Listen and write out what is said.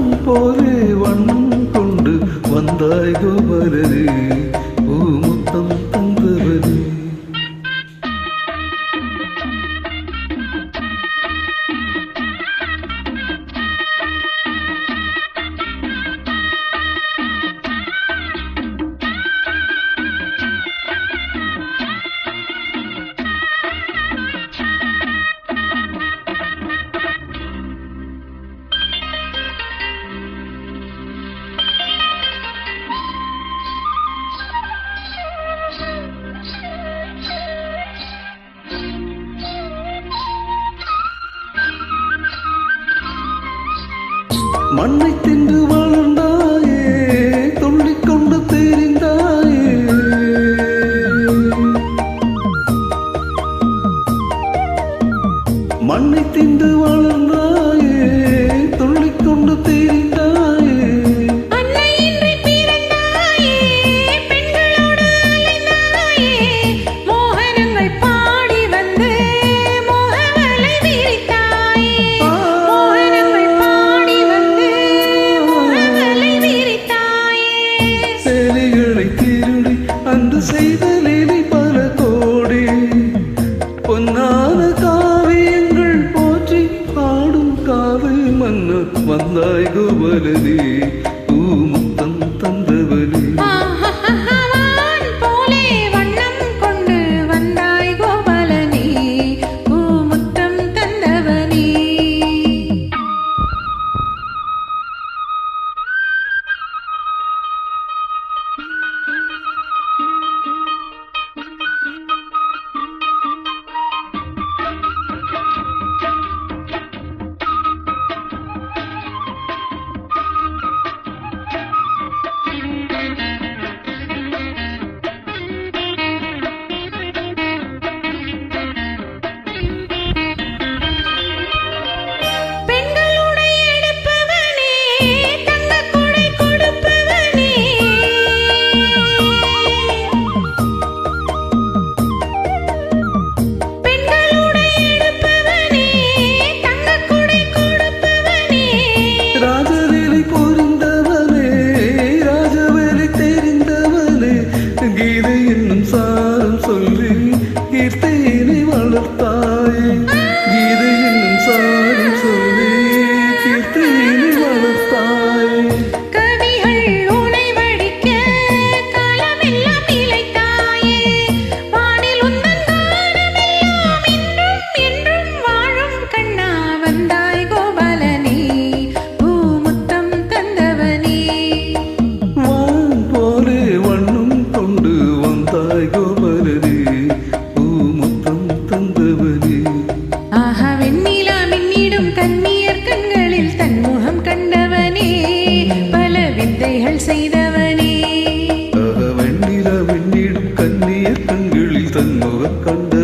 பகவான் போலே வண்ணம் கொண்டு வந்தாய் கோபரரே பூமுத்தம் மண்ணை தின்று வாழ்ந்தாயே துள்ளிக்கொண்டு தெரிந்தாயே. மண்ணை தின்று வாழ்ந்தாயே சேலைகளை திருடி அன்று செய்த லீலை பல கோடி. பொன்னான காவியங்கள் போற்றி பாடும் காவல் மன்னர் வந்தாய் கோபலனே என்னும் சாரம் சொல்லி கீர்த்தி பூமுத்தம் தந்தவனே. ஆஹா வெண்ணிலா மின்னிடும் கண்ணியர் கண்களில் தன்முகம் கண்டவனே. பல வித்தைகள் செய்தவனே. ஆஹா வெண்ணிலா மின்னிடும் கண்ணியர் கண்களில் தன்முகம் கண்டவனே